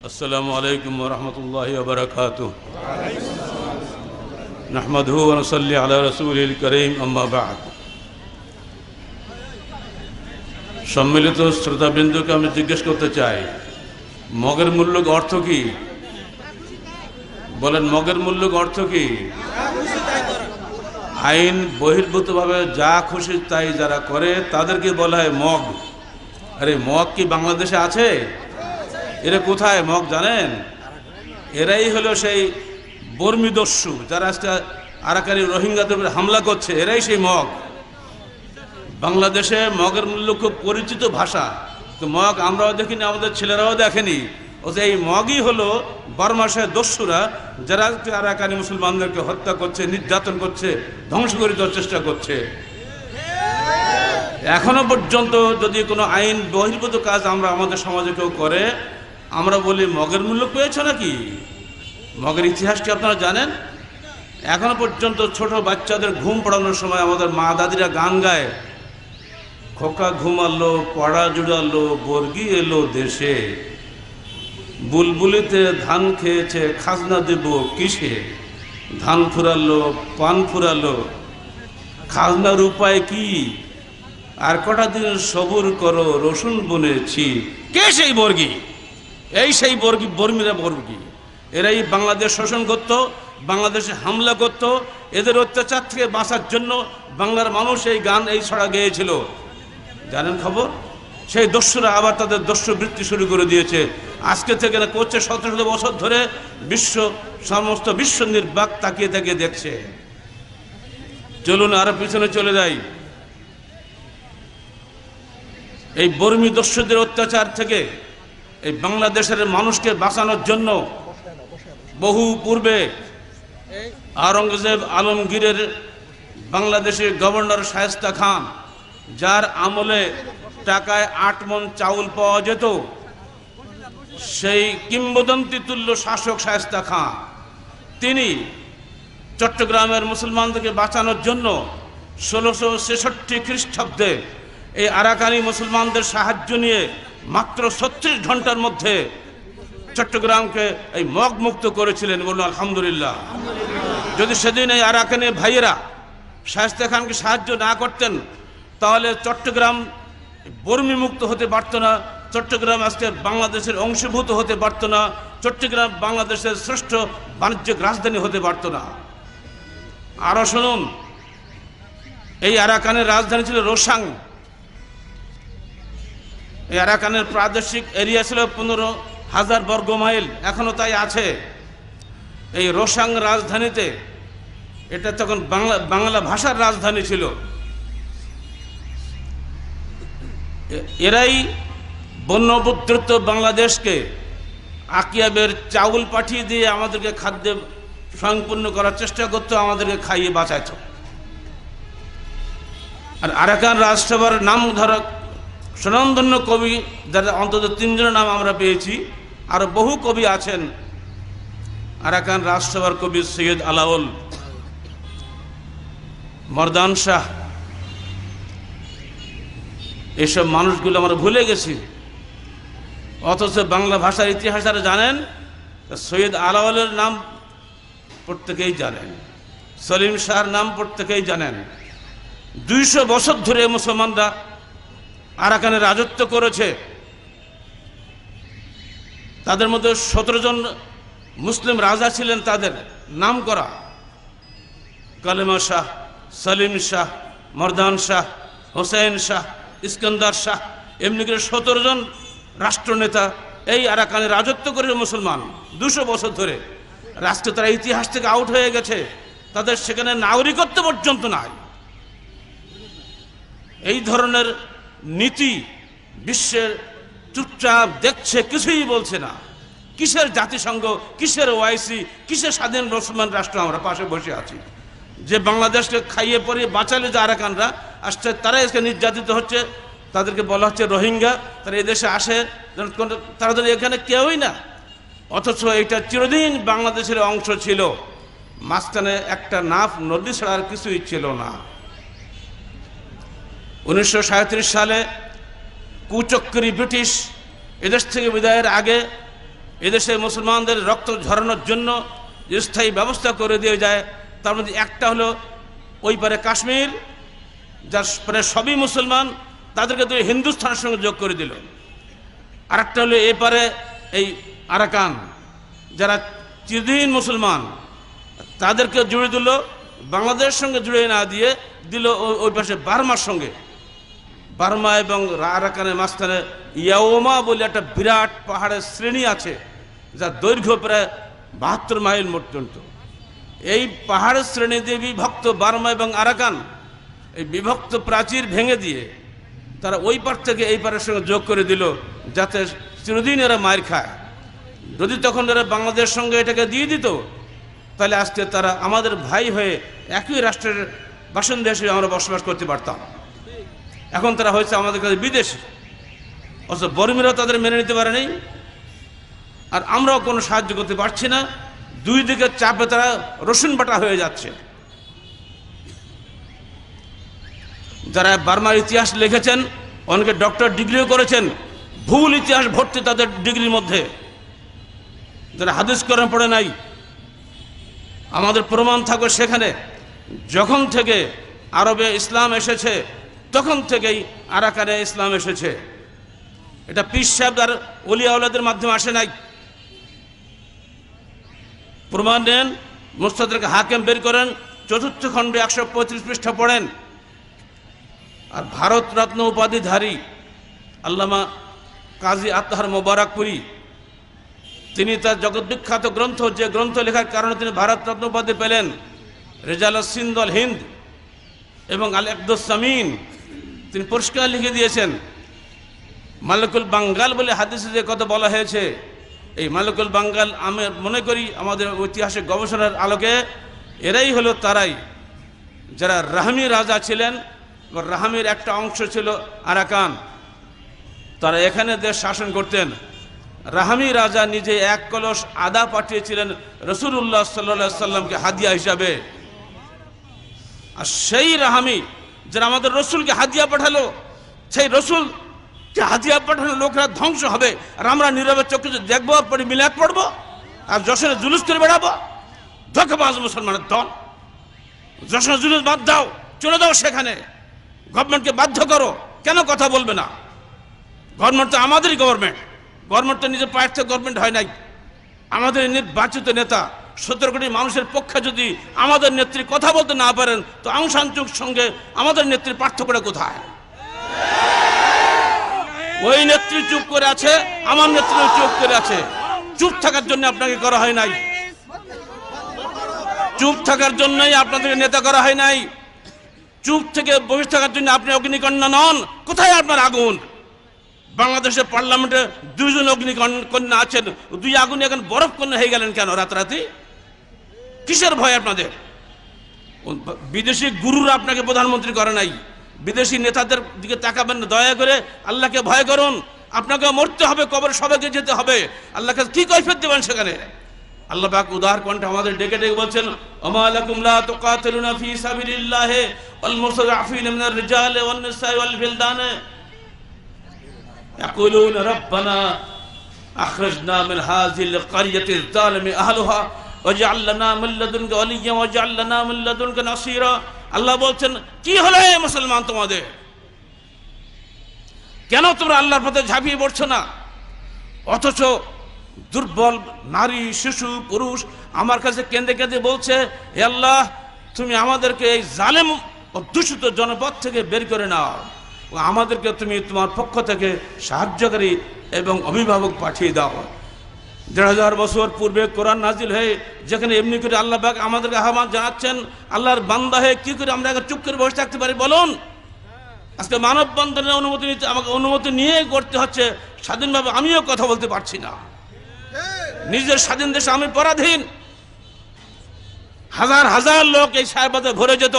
السلام عليكم ورحمة الله وبركاته نحمده ونصلي على رسوله الكريم أما بعد সম্মিলিত শ্রোতাবৃন্দকে আমি জিজ্ঞেস করতে চাই মগের মূল্য অর্থ কি বলেন মগের মূল্য অর্থ কি আইন বহির্ভূতভাবে যা খুশি তাই যারা করে তাদেরকে বলা হয় মগ আরে মগ কি বাংলাদেশে আছে এরা কোথায় মগ জানেন? এরাই হলো সেই বর্মীদস্যু যারা আজকে আরাকারি রোহিঙ্গাদের উপরে হামলা করছে, এরাই সেই মগ। বাংলাদেশে মগের মূল্য খুব পরিচিত ভাষা, তো মগ আমরাও দেখিনি, আমাদের ছেলেরাও দেখেনি। ও যে এই মগই হলো বর্মাশয় দস্যুরা, যারা আরাকানি মুসলমানদেরকে হত্যা করছে, নির্যাতন করছে, ধ্বংস করে দেওয়ার চেষ্টা করছে। এখনও পর্যন্ত যদি কোনো আইন বহির্ভূত কাজ আমরা আমাদের সমাজে কেউ করে আমরা বলি মগের মূল্য পেয়েছ নাকি? মগের ইতিহাস কি আপনারা জানেন? এখনও পর্যন্ত ছোট বাচ্চাদের ঘুম পড়ানোর সময় আমাদের মা দাদিরা গান গায়, খোকা ঘুমালো, পড়া জুড়ালো, বর্গি এলো দেশে। বুলবুলিতে ধান খেয়েছে, খাজনা দেব কিসে? ধান ফুরালো, পান ফুরালো খাজনার উপায় কি? আর কটা দিন সবুর করো, রসুন বনেছি, কে সেই বর্গী? এই সেই বর্গী, বর্মীরা বর্গী। এরাই বাংলাদেশ শোষণ করত, বাংলাদেশে হামলা করত। এদের অত্যাচার থেকে বাঁচার জন্য বাংলার মানুষ এই গান, এই ছড়া গেয়েছিল। জানেন খবর? সেই দস্যুরা আবার তাদের দস্যু বৃত্তি শুরু করে দিয়েছে। আজকে থেকে না করছে শত শত বছর ধরে বিশ্ব, সমস্ত বিশ্ব নির্বাক তাকিয়ে তাকিয়ে দেখছে। চলুন আরও পিছনে চলে যাই। এই বর্মী দস্যুদের অত্যাচার থেকে এই বাংলাদেশের মানুষকে বাঁচানোর জন্য বহু পূর্বে আওরঙ্গজেব আলমগীরের বাংলাদেশের গভর্নর শায়েস্তা খান, যার আমলে টাকায় আট মন চাউল পাওয়া যেত, সেই কিংবদন্তি তুল্য শাসক শায়েস্তা খান। তিনি চট্টগ্রামের মুসলমানদেরকে বাঁচানোর জন্য ষোলোশো ছেষট্টি খ্রিস্টাব্দে এই আরাকানি মুসলমানদের সাহায্য নিয়ে মাত্র ছত্রিশ ঘণ্টার মধ্যে চট্টগ্রামকে এই মগ মুক্ত করেছিলেন বলুন, আলহামদুলিল্লাহ। যদি সেদিন এই আরাকানি ভাইয়েরা শায়স্তা খানকে সাহায্য না করতেন, তাহলে চট্টগ্রাম বর্মী মুক্ত হতে পারত না, চট্টগ্রাম আজকে বাংলাদেশের অংশভূত হতে পারত না, চট্টগ্রাম বাংলাদেশের শ্রেষ্ঠ বাণিজ্যিক রাজধানী হতে পারত না। আরও শুনুন, এই আরাকানের রাজধানী ছিল রোসাং আরাকানের প্রাদেশিক এরিয়া ছিল পনেরো হাজার বর্গ মাইল। এখনও তাই আছে। এই রোসাং রাজধানীতে, এটা তখন বাংলা বাংলা ভাষার রাজধানী ছিল। এরাই বন্যপুত্রত্ব বাংলাদেশকে আকিয়াবের চাউল পাঠিয়ে দিয়ে আমাদেরকে খাদ্যে স্বয়ংপূর্ণ করার চেষ্টা করতো, আমাদেরকে খাইয়ে বাঁচাইত। আর আরাকান রাজসভার নাম ধরা স্বনামধন্য কবি, যারা অন্তত তিনজনের নাম আমরা পেয়েছি আরও বহু কবি আছেন। আরাকান রাজসভার কবি সৈয়দ আলাউল। মর্দান শাহ। এসব মানুষগুলো আমরা ভুলে গেছি। অথচ বাংলা ভাষার ইতিহাস যারা জানেন সৈয়দ আলাওয়ালের নাম প্রত্যেকেই জানেন। সলিম শাহর নাম প্রত্যেকেই জানেন। দুইশো বছর ধরে মুসলমানরা আরাকানে রাজত্ব করেছে। তাদের মধ্যে সতেরো জন মুসলিম রাজা ছিলেন তাদের নাম করা কালেমা শাহ, সালিম শাহ, মর্দান শাহ হোসেন শাহ, ইস্কন্দার শাহ, এমনি করে সতেরো জন রাষ্ট্রনেতা এই আরাকানে রাজত্ব করে মুসলমান। দুশো বছর ধরে। রাষ্ট্র তারা ইতিহাস থেকে আউট হয়ে গেছে। তাদের সেখানে নাগরিকত্ব পর্যন্ত নাই। এই ধরনের নীতি বিশ্বের চুপচাপ দেখছে, কিছুই বলছে না। কিসের জাতিসংঘ, কিসের ওআইসি, কিসের স্বাধীন মুসলমান রাষ্ট্র আমরা পাশে বসে আছি? যে বাংলাদেশকে খাইয়ে পরে বাঁচালে যে আরাকানরা, আসছে তারা এসে নির্যাতিত হচ্ছে। তাদেরকে বলা হচ্ছে রোহিঙ্গা, তারা এদেশে আসে তারা এখানে কেউই না। অথচ এটা চিরদিন বাংলাদেশের অংশ ছিল। মাঝখানে একটা নাফ, নদী ছাড়া আর কিছুই ছিল না। উনিশশো সাঁইত্রিশ সালে কুচক্করি ব্রিটিশ এদেশ থেকে বিদায়ের আগে এদেশে মুসলমানদের রক্ত ঝরানোর জন্য স্থায়ী ব্যবস্থা করে দিয়ে যায়, তার মধ্যে একটা হলো ওই পারে কাশ্মীর, যার প্রায় সবই মুসলমান, তাদেরকে তুই হিন্দুস্থানের সঙ্গে যোগ করে দিল। আর একটা হলো এপারে এই আরাকান, যারা চিরদিন মুসলমান, তাদেরকে জুড়ে দিল, বাংলাদেশের সঙ্গে জুড়ে না দিয়ে দিল ওই পাশে বার্মার সঙ্গে। বার্মা এবং আরাকানের মাঝখানে ইয়াওমা বলে একটা বিরাট পাহাড়ের শ্রেণি আছে, যার দৈর্ঘ্য প্রায় বাহাত্তর মাইল পর্যন্ত। এই পাহাড়ের শ্রেণি দিয়ে বিভক্ত বার্মা এবং আরাকান, এই বিভক্ত প্রাচীর ভেঙে দিয়ে তারা ওই পার থেকে এই পারের সঙ্গে যোগ করে দিল, যাতে চিরদিন এরা মায়ের খায়। যদি তখন এরা বাংলাদেশের সঙ্গে এটাকে দিয়ে দিত, তাহলে আজকে তারা আমাদের ভাই হয়ে একই রাষ্ট্রের বাসিন্দা হিসেবে আমরা বসবাস করতে পারতাম। এখন তারা হয়েছে আমাদের কাছে বিদেশি। অথচ বর্মীরা তাদের মেনে নিতে পারে নাই। আর আমরাও কোনো সাহায্য করতে পারছি না। দুই দিকে চাপে তারা রসুন বাটা হয়ে যাচ্ছে। যারা বার্মার ইতিহাস লিখেছেন, অনেকে ডক্টর ডিগ্রিও করেছেন, ভুল ইতিহাস ভর্তি তাদের ডিগ্রির মধ্যে। যারা হাদিস করে পড়ে নাই, আমাদের প্রমাণ থাকবে সেখানে। যখন থেকে আরবে ইসলাম এসেছে তখন থেকেই আরাকানে ইসলাম এসেছে। এটা পিস সাহেব আর অলিয়াউলাদের মাধ্যমে আসে নাই। প্রমাণ নেন মুস্তাদকে হাকেম বের করেন, চতুর্থ খণ্ডে একশো পঁয়ত্রিশ পৃষ্ঠা পড়েন। আর ভারত রত্ন উপাধিধারী আল্লামা কাজী আত্মাহার মোবারকপুরি, তিনি তার জগৎবিখ্যাত গ্রন্থ, যে গ্রন্থ লেখার কারণে তিনি ভারত রত্ন উপাধি পেলেন, রেজাল সিন্দল হিন্দ এবং আল একদুস সামিন। তিনি পরিষ্কার লিখে দিয়েছেন। মালিকুল বাঙ্গাল বলে হাদিসে যে কথা বলা হয়েছে, এই মালিকুল বাঙ্গাল আমি মনে করি আমাদের ঐতিহাসিক গবেষণার আলোকে এরাই হলো তারাই। যারা রাহমি রাজা ছিলেন রাহামির একটা অংশ ছিল আরাকান। তারা এখানে দেশ শাসন করতেন। রাহামি রাজা নিজে এক কলস আদা পাঠিয়েছিলেন রসুল্লাহ সাল্লা সাল্লামকে হাদিয়া হিসাবে। আর সেই রাহামি যারা আমাদের রসুলকে হাদিয়া পাঠালো, সেই রসুল যে হাদিয়া পাঠানো লোকরা ধ্বংস হবে। আর আমরা নীরবে চোখে দেখব পরে মিলাদ পড়ব, আর যশোরে জুলুস করে বেড়াবো, ধোকাবাজ মুসলমানের দল। যশোরে জুলুস বাদ দাও, চলে দাও সেখানে। গভর্নমেন্টকে বাধ্য করো, কেন কথা বলবে না? গভর্নমেন্ট তো আমাদেরই গভর্নমেন্ট। গভর্নমেন্ট তো নিজের পায়ের থেকে গভর্নমেন্ট হয় নাই। আমাদের নির্বাচিত নেতা সতেরো কোটি মানুষের পক্ষে যদি আমাদের নেত্রী কথা বলতে না পারেন, তো আং সানচুক সঙ্গে আমাদের নেত্রীর পার্থক্যটা কোথায়? ওই নেত্রী চুপ করে আছে, আমার নেত্রী চুপ করে আছে। চুপ থাকার জন্য আপনাকে করা হয় নাই। চুপ থাকার জন্যই আপনাদের নেতা করা হয় নাই। চুপ থেকে বসে থাকার জন্য আপনি অগ্নিকন্যা নন। কোথায় আপনার আগুন? বাংলাদেশের পার্লামেন্টে দুইজন অগ্নিকন্যা আছেন। দুই আগুন এখন বরফ কন্যা হয়ে গেলেন কেন রাতারাতি? কিসের ভয় আপনাদের? বিদেশি গুরুরা আপনাকে প্রধানমন্ত্রী করে নাই। বিদেশি নেতাদের দিকে তাকাবেন না, দয়া করে আল্লাহকে ভয় করুন। আপনাকে মরতে হবে, কবর সবাইকে যেতে হবে। আল্লাহকে কি কৈফিয়ত দেবেন সেখানে? আল্লাহ পাক উদার কণ্ঠে আমাদের ডেকে ডেকে বলছেন আমা লাকুম লা তুকাতিলুনা ফি সাবিলিল্লাহ ওয়াল মুসাফিন মিনার রিজাল ওয়ান নিসা ওয়াল বিলদান ইয়াকুলুনা রাব্বানা, আখরাজনা মিন হাযিল ক্বরিয়াতিল জালিমি আহলুহা। ওয়াজআল লানা মিন লাদুনকা ওয়ালিয়্যা ওয়াজআল লানা মিন আল্লাহ বলছেন, কি হলো মুসলমান তোমাদের? কেন তোমরা আল্লাহর পথে ঝাঁপিয়ে পড়ছো না? অথচ দুর্বল নারী, শিশু, পুরুষ আমার কাছে কেঁদে কেঁদে বলছে, হে আল্লাহ, তুমি আমাদেরকে এই জালেম ও দূষিত জনপদ থেকে বের করে নাও। আমাদেরকে তুমি তোমার পক্ষ থেকে সাহায্যকারী এবং অভিভাবক পাঠিয়ে দাও। দেড় হাজার বছর পূর্বে কোরআন নাজিল হয়ে যেখানে এমনি করে আল্লাহ পাক আমাদেরকে আহ্বান জানাচ্ছেন, আল্লাহর বান্দা হয়ে কি করে আমরা চুপ করে বসে থাকতে পারি বলুন? আজকে মানব বন্ধনের অনুমতি নিতে, আমাকে অনুমতি নিয়ে করতে হচ্ছে, স্বাধীনভাবে আমিও কথা বলতে পারছি না। নিজের স্বাধীন দেশে আমি পরাধীন। হাজার হাজার লোক এই সাহেবাদে ভরে যেত।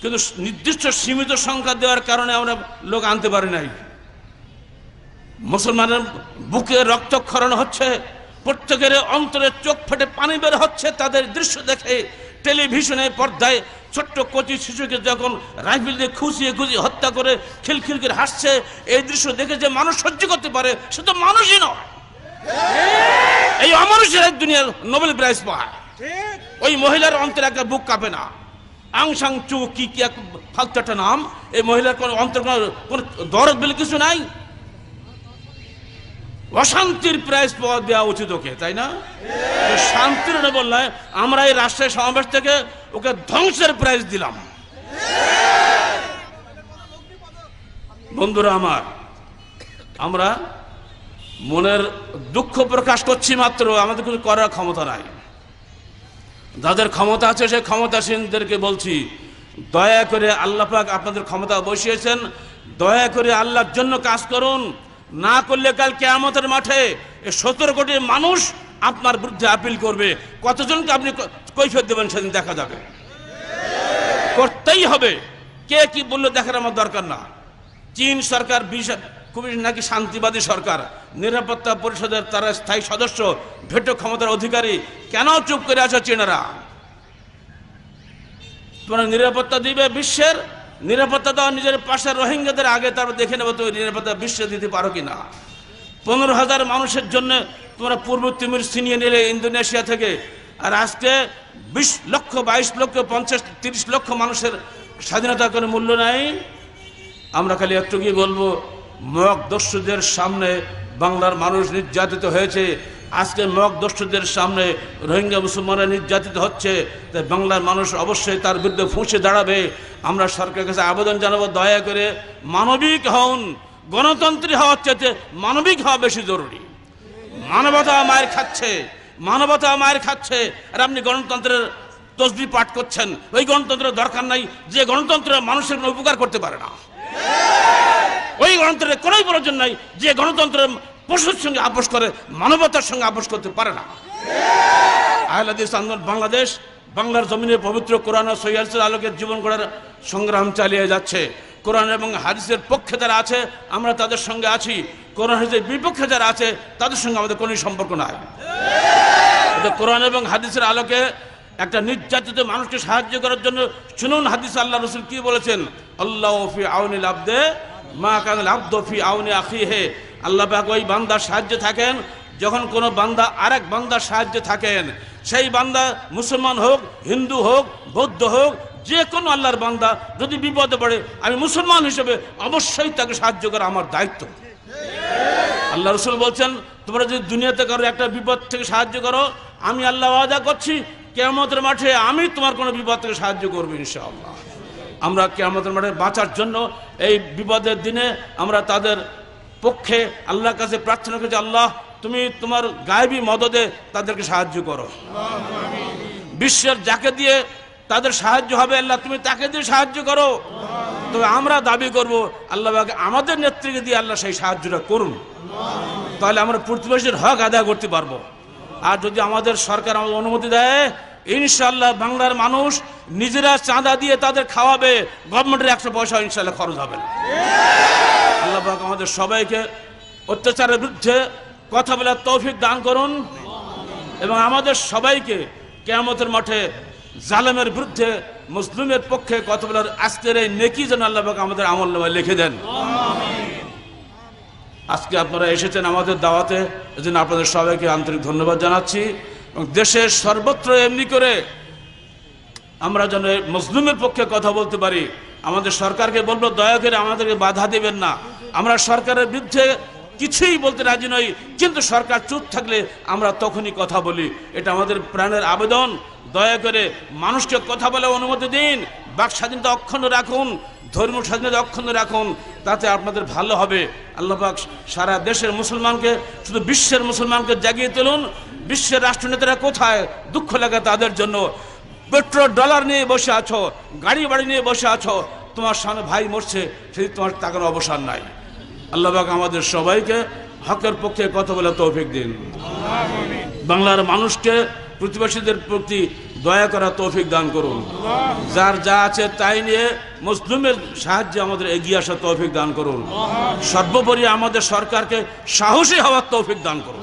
কিন্তু নির্দিষ্ট সীমিত সংখ্যা দেওয়ার কারণে আমরা লোক আনতে পারি নাই। মুসলমানের বুকে রক্তক্ষরণ হচ্ছে প্রত্যেকের অন্তরে চোখ ফেটে পানি বের হচ্ছে তাদের দৃশ্য দেখে টেলিভিশনে পর্দায় ছোট্ট কচি শিশুকে যখন রাইফেল দিয়ে খুশিয়ে খুশিয়ে হত্যা করে খিলখিল করে হাসছে এই দৃশ্য দেখে যে মানুষ সহ্য করতে পারে সে তো মানুষই নয়। এই অমানুষের এক দুনিয়ার নোবেল প্রাইজ পায়। ওই মহিলার অন্তরে একটা বুক কাঁপে না। আং সাং চু কি কি এক ফালতু একটা নাম এই মহিলার কোনো অন্তর কোনো কোনো দরদ বলে কিছু নাই। অশান্তির প্রাইজ পাওয়া দেওয়া উচিত ওকে, তাই না? শান্তির না বললে, আমরা এই রাষ্ট্রের সমাবেশ থেকে ওকে ধ্বংসের প্রাইজ দিলাম। বন্ধুরা আমার, আমরা মনের দুঃখ প্রকাশ করছি মাত্র, আমাদের কিছু করার ক্ষমতা নাই। যাদের ক্ষমতা আছে, সেই ক্ষমতাসীনদেরকে বলছি, দয়া করে আল্লাহ পাক আপনাদের ক্ষমতা বসিয়েছেন, দয়া করে আল্লাহর জন্য কাজ করুন। না করলে কাল কেয়ামতের মাঠে সতেরো কোটি মানুষ আপনার বিরুদ্ধে আপিল করবে। কতজনকে আপনি কৈফিয়ত দেবেন সেদিন দেখা যাবে। করতেই হবে। কে কি বলল দেখার আমার দরকার না। চীন সরকার বিশ- খুবই নাকি শান্তিবাদী সরকার, নিরাপত্তা পরিষদের তারা স্থায়ী সদস্য, ভেটো ক্ষমতার অধিকারী, কেন চুপ করে আছো চীনারা? তোমরা নিরাপত্তা দিবে বিশ্বের নিরাপত্তা দেওয়া নিজের পাশের রোহিঙ্গাদের আগে তারপর দেখে নেব তুমি নিরাপত্তা বিশ্বে দিতে পারো কি না পনেরো হাজার মানুষের জন্য তোমরা পূর্ব তিমির ছিনিয়ে নিলে ইন্দোনেশিয়া থেকে। আর আজকে বিশ লক্ষ, বাইশ লক্ষ, পঞ্চাশ, তিরিশ লক্ষ মানুষের স্বাধীনতার কোনো মূল্য নাই। আমরা খালি একটু কি বলব মগ দস্যুদের সামনে বাংলার মানুষ নির্যাতিত হয়েছে। আজকে মগ দস্যুদের সামনে রোহিঙ্গা মুসলমানরা নির্যাতিত হচ্ছে, তাই বাংলার মানুষ অবশ্যই তার বিরুদ্ধে ফুঁসে দাঁড়াবে। আমরা সরকারের কাছে আবেদন জানাব, দয়া করে মানবিক হন, গণতন্ত্রী হওয়ার চাইতে মানবিক হওয়া বেশি জরুরি। মানবতা মায়ের খাচ্ছে, মানবতা মায়ের খাচ্ছে, আর আপনি গণতন্ত্রের তসবি পাঠ করছেন, ওই গণতন্ত্রের দরকার নাই, যে গণতন্ত্র মানুষের উপকার করতে পারে না। ওই গণতন্ত্রের কোনো প্রয়োজন নাই, যে গণতন্ত্রের পশুর সঙ্গে আপোষ করে, মানবতার সঙ্গে আপোষ করতে পারে না। আহলাদিস আন্দোলন বাংলাদেশ, বাংলার জমিনে পবিত্র কোরআন ও সৈয়াসের আলোকে জীবন গড়ার সংগ্রাম চালিয়ে যাচ্ছে। কোরআন এবং হাদিসের পক্ষে যারা আছে, আমরা তাদের সঙ্গে আছি। কোরআন হাদিসের বিপক্ষে যারা আছে, তাদের সঙ্গে আমাদের কোনো সম্পর্ক নাই। কোরআন এবং হাদিসের আলোকে একটা নির্যাতিত মানুষকে সাহায্য করার জন্য শুনুন হাদিস আল্লাহ রসুল কি বলেছেন? আল্লাহ ফি আউনিল আব্দে, মা কাঙ্গল আব্দ ফি আউনি আখি হে আল্লাহ পাক ওই বান্দার সাহায্যে থাকেন। যখন কোনো বান্দা আরেক বান্দার সাহায্যে থাকেন, সেই বান্দা মুসলমান হোক, হিন্দু হোক, বৌদ্ধ হোক, যে কোনো আল্লাহর বান্দা যদি বিপদে পড়ে, আমি মুসলমান হিসেবে অবশ্যই তাকে সাহায্য করা আমার দায়িত্ব। আল্লাহ রসুল বলছেন, তোমরা যদি দুনিয়াতে কারও একটা বিপদ থেকে সাহায্য করো, আমি আল্লাহ ওয়াদা করছি, কেয়ামতের মাঠে আমি তোমার কোনো বিপদ থেকে সাহায্য করব ইনশাআল্লাহ। আমরা কেয়ামতের মাঠে বাঁচার জন্য এই বিপদের দিনে আমরা তাদের পক্ষে আল্লাহর কাছে প্রার্থনা করেছে, আল্লাহ, তুমি তোমার গায়েবী মদদে তাদেরকে সাহায্য করো। বিশ্বের যাকে দিয়ে তাদের সাহায্য হবে, আল্লাহ, তুমি তাকে দিয়ে সাহায্য করো। তবে আমরা দাবি করব, আল্লাহ আমাদের নেত্রীকে দিয়ে আল্লাহ সেই সাহায্যটা করুন। তাহলে আমরা প্রতিবেশীর হক আদায় করতে পারব। আর যদি আমাদের সরকার আমাদের অনুমতি দেয় ইনশাল্লাহ বাংলার মানুষ নিজেরা চাঁদা দিয়ে তাদের খাওয়াবে গভর্নমেন্টের একশো পয়সা ইনশাল্লাহ খরচ হবে আল্লাহ আমাদের সবাইকে অত্যাচারের বিরুদ্ধে কথা বলার তৌফিক দান করুন এবং আমাদের সবাইকে কেয়ামতের মাঠে জালেমের বিরুদ্ধে মুসলিমের পক্ষে কথা বলার আজকের এই নেকি যেন আল্লাহ আমাদের আমল নামায় লিখে দেন। আজকে আপনারা এসেছেন আমাদের দাওয়াতে, এজন্য আপনাদের সবাইকে আন্তরিক ধন্যবাদ জানাচ্ছি। এবং দেশের সর্বত্র এমনি করে আমরা যেন মুসলিমের পক্ষে কথা বলতে পারি, আমাদের সরকারকে বলব, দয়া করে আমাদেরকে বাধা দেবেন না। আমরা সরকারের বিরুদ্ধে কিছুই বলতে রাজি নই, কিন্তু সরকার চুপ থাকলে আমরা তখনই কথা বলি। এটা আমাদের প্রাণের আবেদন। দয়া করে মানুষকে কথা বলে অনুমতি দিন, বাক স্বাধীনতা অক্ষুণ্ণ রাখুন, ধর্মীয় স্বাধীনতা অক্ষুণ্ণ রাখুন, তাতে আপনাদের ভালো হবে। আল্লাহ পাক সারা দেশের মুসলমানকে, শুধু বিশ্বের মুসলমানকে জাগিয়ে তুলুন বিশ্বের রাষ্ট্রনেতারা কোথায় দুঃখ লাগে তাদের জন্য? পেট্রোল ডলার নিয়ে বসে আছো, গাড়ি বাড়ি নিয়ে বসে আছো, তোমার সামনে ভাই মরছে সেই তোমার তাকানো অবসান নাই। আল্লাহবাক আমাদের সবাইকে হকের পক্ষে কথা বলে তৌফিক দিন। বাংলার মানুষকে, প্রতিবেশীদের প্রতি দয়া করা তৌফিক দান করুন। যার যা আছে তাই নিয়ে মুসলিমের সাহায্যে আমাদের এগিয়ে আসা তৌফিক দান করুন। সর্বোপরি আমাদের সরকারকে সাহসী হওয়ার তৌফিক দান করুন।